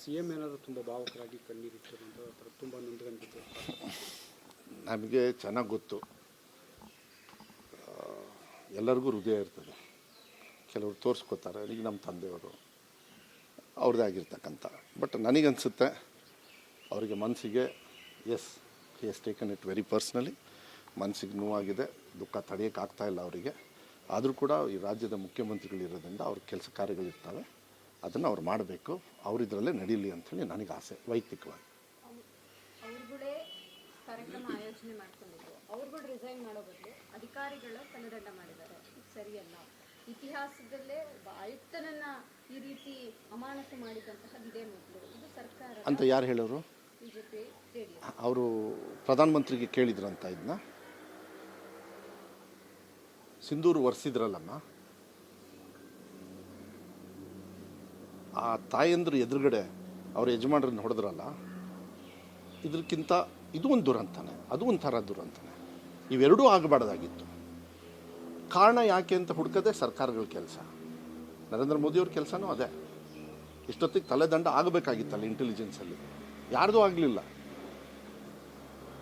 C M ಏನಾದರೂ ತುಂಬ ಭಾವಕರಾಗಿ ಕಣ್ಣೀರಿಟ್ಟಿರುವಂಥ ತುಂಬ ನೊಂದ್ಕೊಂಡಿದ್ದು ನಮಗೆ ಚೆನ್ನಾಗಿ ಗೊತ್ತು. ಎಲ್ಲರಿಗೂ ಹೃದಯ ಇರ್ತದೆ. ಕೆಲವರು ತೋರಿಸ್ಕೋತಾರೆ, ಈಗ ನಮ್ಮ ತಂದೆಯವರು. ಅವ್ರದ್ದೇ ಆಗಿರ್ತಕ್ಕಂಥ. ಬಟ್ ನನಗನ್ಸುತ್ತೆ, ಅವರಿಗೆ ಮನಸ್ಸಿಗೆ as he has taken it very personally ಮನಸ್ಸಿಗೆ ನೋವಾಗಿದೆ, ದುಃಖ ತಡೆಯೋಕ್ಕಾಗ್ತಾ ಇಲ್ಲ ಅವರಿಗೆ. ಆದರೂ ಕೂಡ ಈ ರಾಜ್ಯದ ಮುಖ್ಯಮಂತ್ರಿಗಳಿರೋದ್ರಿಂದ ಅವ್ರ ಕೆಲಸ ಕಾರ್ಯಗಳಿರ್ತವೆ. ಅದನ್ನು ಅವ್ರು ಮಾಡಬೇಕು. ಅವರಿದ್ರಲ್ಲೇ ನಡೀಲಿ ಅಂಥೇಳಿ ನನಗೆ ಆಸೆ ವೈಯಕ್ತಿಕವಾಗಿ. ಕಾರ್ಯಕ್ರಮ ಆಯೋಜನೆ ಮಾಡ್ಕೊಂಡಿದ್ರು. ಅವ್ರುಗಳು ರಿಸೈನ್ ಮಾಡೋ ಬದಲು ಅಧಿಕಾರಿಗಳ ಕನ್ನಡಂಡ ಮಾಡಿದ್ದಾರೆ. ಸರಿಯಲ್ಲ. ಇತಿಹಾಸದಲ್ಲೇ ಆಯುಕ್ತನನ್ನ ಈ ರೀತಿ ಅಮಾನತು ಮಾಡಿದಂತಹ ಇದೇ ಮೊದಲು ಇದು ಸರ್ಕಾರ ಅಂತ ಯಾರು ಹೇಳೋರು? ಬಿಜೆಪಿ ಅವರು ಪ್ರಧಾನಮಂತ್ರಿಗೆ ಕೇಳಿದ್ರಂತ ಇದನ್ನ ಸಿಂಧೂರು ಒರೆಸಿದ್ರಲ್ಲಮ್ಮ? ಆ ತಾಯಂದ್ರ ಎದುರುಗಡೆ ಅವ್ರ ಯಜಮಾನ್ರನ್ನ ಹೊಡೆದ್ರಲ್ಲ ಇದಕ್ಕಿಂತ ಇದು ಒಂದು ದುರಂತನೇ, ಅದು ಒಂಥರ ದುರಂತನೇ. ಇವೆರಡೂ ಆಗಬಾರ್ದಾಗಿತ್ತು. ಕಾರಣ ಯಾಕೆ ಅಂತ ಹುಡುಕದೆ ಸರ್ಕಾರಗಳ ಕೆಲಸ. ನರೇಂದ್ರ ಮೋದಿಯವ್ರ ಕೆಲಸನೂ ಅದೇ. ಇಷ್ಟೊತ್ತಿಗೆ ತಲೆದಂಡ ಆಗಬೇಕಾಗಿತ್ತಲ್ಲ ಇಂಟೆಲಿಜೆನ್ಸಲ್ಲಿ ಯಾರ್ದೂ ಆಗಲಿಲ್ಲ.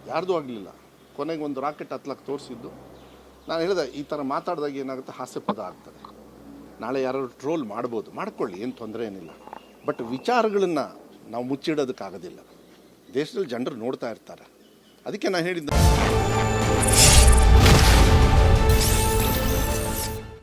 ಯಾರ್ದೂ ಆಗಲಿಲ್ಲ. ಕೊನೆಗೆ ಒಂದು ರಾಕೆಟ್ ಹತ್ಲಕ್ಕೆ ತೋರಿಸಿದ್ದು. ನಾನು ಹೇಳಿದೆ, ಈ ಥರ ಮಾತಾಡಿದಾಗ ಏನಾಗುತ್ತೆ? ಹಾಸ್ಯಪದ ಆಗ್ತದೆ. ನಾಳೆ ಯಾರು ಟ್ರೋಲ್ ಮಾಡ್ಬೋದು. ಮಾಡ್ಕೊಳ್ಳಿ, ಏನು ತೊಂದರೆ ಏನಿಲ್ಲ. ಬಟ್ ವಿಚಾರಗಳನ್ನು ನಾವು ಮುಚ್ಚಿಡೋದಕ್ಕಾಗೋದಿಲ್ಲ. ದೇಶದಲ್ಲಿ ಜನರು ನೋಡ್ತಾ ಇರ್ತಾರೆ. ಅದಕ್ಕೆ ನಾನು ಹೇಳಿದ್ದೆ